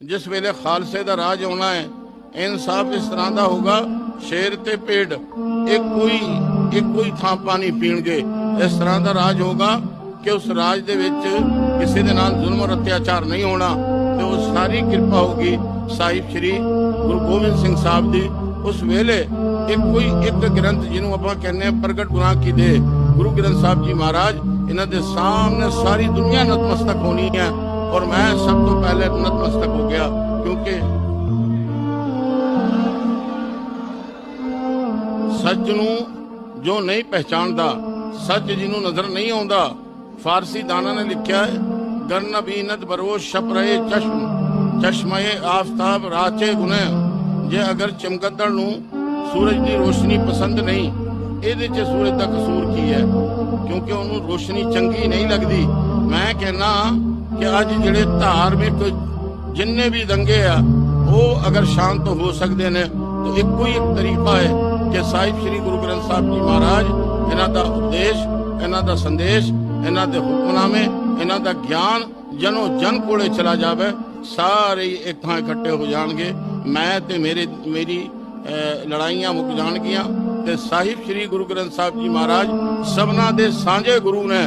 ਜਿਸ ਵੇਲੇ ਖਾਲਸੇ ਦਾ ਰਾਜ ਆਉਣਾ ਹੈ, ਇਨਸਾਫ ਇਸ ਤਰ੍ਹਾਂ ਦਾ ਹੋਗਾ ਸ਼ੇਰ ਤੇ ਪੇੜ, ਇੱਕੋ ਹੀ ਇੱਕੋ ਹੀ ਥਾਂ ਪਾਣੀ ਪੀਣਗੇ। ਇਸ ਤਰ੍ਹਾਂ ਦਾ ਰਾਜ ਹੋਗਾ ਕਿ ਉਸ ਰਾਜ ਦੇ ਵਿੱਚ ਕਿਸੇ ਦੇ ਨਾਲ ਜ਼ੁਲਮ ਔਰ ਅਤਿਆਚਾਰ ਨਹੀਂ ਹੋਣਾ, ਤੇ ਉਹ ਸਾਰੀ ਕਿਰਪਾ ਹੋਗੀ ਸਾਹਿਬ ਸ੍ਰੀ ਗੁਰੂ ਗੋਬਿੰਦ ਸਿੰਘ ਸਾਹਿਬ ਦੀ। ਉਸ ਵੇਲੇ ਇੱਕੋ ਹੀ ਇੱਕ ਗ੍ਰੰਥ ਜਿਹਨੂੰ ਆਪਾਂ ਕਹਿੰਦੇ ਆ ਪ੍ਰਗਟ ਗੁਨਾਹ ਕੀ ਦੇ। ਗੁਰੂ ਗ੍ਰੰਥ ਸਾਹਿਬ ਜੀ ਮਹਾਰਾਜ, ਇਹਨਾਂ ਦੇ ਸਾਹਮਣੇ ਸਾਰੀ ਦੁਨੀਆ ਨਤਮਸਤਕ ਹੋਣੀ ਹੈ। ਔਰ ਮੈਂ ਸਭ ਤੋਂ ਪਹਿਲੇ ਨਤਮਸਤਕ ਸੱਚ ਨੂੰ ਜੋ ਨਹੀਂ ਪਹਿਚਾਨਦਾ ਸੱਚ ਜਿਹਨੂੰ ਨਜ਼ਰ ਨਹੀਂ ਆਉਂਦਾ, ਫਾਰਸੀ ਦਾਨਾ ਨੇ ਲਿਖਿਆ ਹੈ ਗਰਨ ਬਰੋਸ਼ ਛਪ ਰਹੇ ਚਸ਼ਮ, ਚਸ਼ਮੇ ਆਫਤਾਬ ਰਾਚੇ ਗੁਨੇ, ਜੇ ਅਗਰ ਚਮਕਦੜ ਨੂੰ ਸੂਰਜ ਦੀ ਰੋਸ਼ਨੀ ਪਸੰਦ ਨਹੀਂ, ਇਹਦੇ 'ਚ ਸੂਰਜ ਦਾ ਕਸੂਰ ਕੀ ਹੈ? ਕਿਉਂਕਿ ਉਹਨੂੰ ਰੋਸ਼ਨੀ ਚੰਗੀ ਨਹੀਂ ਲੱਗਦੀ। ਮੈਂ ਕਹਿੰਨਾ ਕਿ ਅੱਜ ਜਿਹੜੇ ਧਾਰਮਿਕ ਜਿੰਨੇ ਵੀ ਦੰਗੇ ਆ, ਉਹ ਅਗਰ ਸ਼ਾਂਤ ਹੋ ਸਕਦੇ ਨੇ, ਤਾਂ ਇੱਕੋ ਹੀ ਇੱਕ ਤਰੀਕਾ ਹੈ ਕਿ ਸਾਹਿਬ ਸ੍ਰੀ ਗੁਰੂ ਗ੍ਰੰਥ ਸਾਹਿਬ ਜੀ ਮਹਾਰਾਜ, ਇਹਨਾਂ ਦਾ ਉਪਦੇਸ਼, ਇਹਨਾਂ ਦਾ ਸੰਦੇਸ਼, ਇਹਨਾਂ ਦੇ ਹੁਕਮਨਾਮੇ, ਇਹਨਾਂ ਦਾ ਗਿਆਨ ਜਨੋ ਜਨ ਕੋਲੇ ਚਲਾ ਜਾਵੇ, ਸਾਰੇ ਹੀ ਇੱਕ ਥਾਂ ਇਕੱਠੇ ਹੋ ਜਾਣਗੇ। ਮੈਂ ਤੇ ਮੇਰੇ, ਮੇਰੀ ਲੜਾਈਆਂ ਮੁੱਕ ਜਾਣਗੀਆਂ ਤੇ ਸਾਹਿਬ ਸ੍ਰੀ ਗੁਰੂ ਗ੍ਰੰਥ ਸਾਹਿਬ ਜੀ ਮਹਾਰਾਜ ਸਭਨਾ ਦੇ ਸਾਂਝੇ ਗੁਰੂ ਨੇ